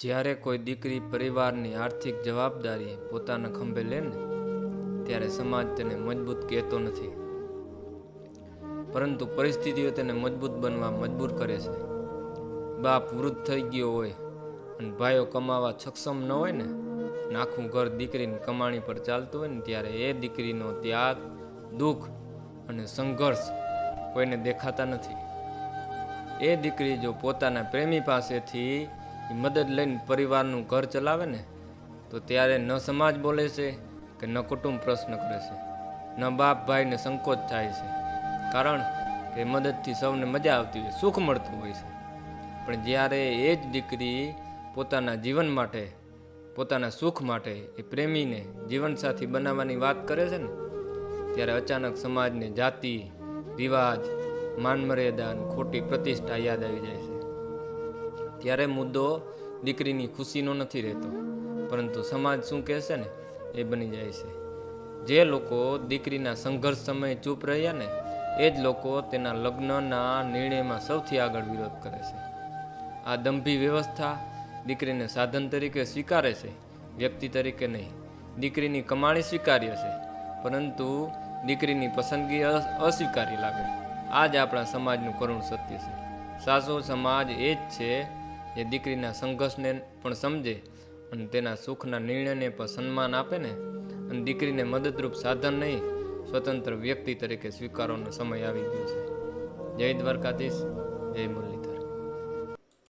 જ્યારે કોઈ દીકરી પરિવારની આર્થિક જવાબદારી પોતાના ખંભે લે ને, ત્યારે સમાજ તેને મજબૂત કહેતો નથી. પરંતુ પરિસ્થિતિઓ તેને મજબૂત બનવા મજબૂર કરે છે. બાપ વૃદ્ધ થઈ ગયો હોય અને ભાઈઓ કમાવા સક્ષમ ન હોય ને નાખું ઘર દીકરીની કમાણી પર ચાલતું હોય ને, ત્યારે એ દીકરીનો ત્યાગ, દુઃખ અને સંઘર્ષ કોઈને દેખાતા નથી. એ દીકરી જો પોતાના પ્રેમી પાસેથી મદદ લઈને પરિવારનું ઘર ચલાવે ને, તો ત્યારે ન સમાજ બોલે છે કે ન કુટુંબ પ્રશ્ન કરે છે. ન બાપ ભાઈને સંકોચ થાય છે. કારણ કે મદદથી સૌને મજા આવતી હોય, સુખ મળતું હોય છે. પણ જ્યારે એ જ દીકરી પોતાના જીવન માટે, પોતાના સુખ માટે એ પ્રેમીને જીવનસાથી બનાવવાની વાત કરે છે ને, ત્યારે અચાનક સમાજને જાતિ, રિવાજ, માનમર્યાદા ખોટી પ્રતિષ્ઠા યાદ આવી જાય છે. ત્યારે મુદ્દો દીકરીની ખુશીનો નથી રહેતો. પરંતુ સમાજ શું કહેશે ને, એ બની જાય છે. જે લોકો દીકરીના સંઘર્ષ સમયે ચૂપ રહ્યા ને, એ જ લોકો તેના લગ્નના નિર્ણયમાં સૌથી આગળ વિરોધ કરે છે. આ દંભી વ્યવસ્થા દીકરીને સાધન તરીકે સ્વીકારે છે, વ્યક્તિ તરીકે નહીં. દીકરીની કમાણી સ્વીકાર્ય છે, પરંતુ દીકરીની પસંદગી અસ્વીકારી લાગે. આ જ આપણા સમાજનું કરુણ સત્ય છે. સાસુ સમાજ એ જ છે જે દીકરીના સંઘર્ષને પણ સમજે અને તેના સુખના નિર્ણયને પણ સન્માન આપે ને? અને દીકરીને મદદરૂપ સાધન નહીં, સ્વતંત્ર વ્યક્તિ તરીકે સ્વીકારવાનો સમય આવી ગયો છે. જય દ્વારકાધીશ, જય મુરલી.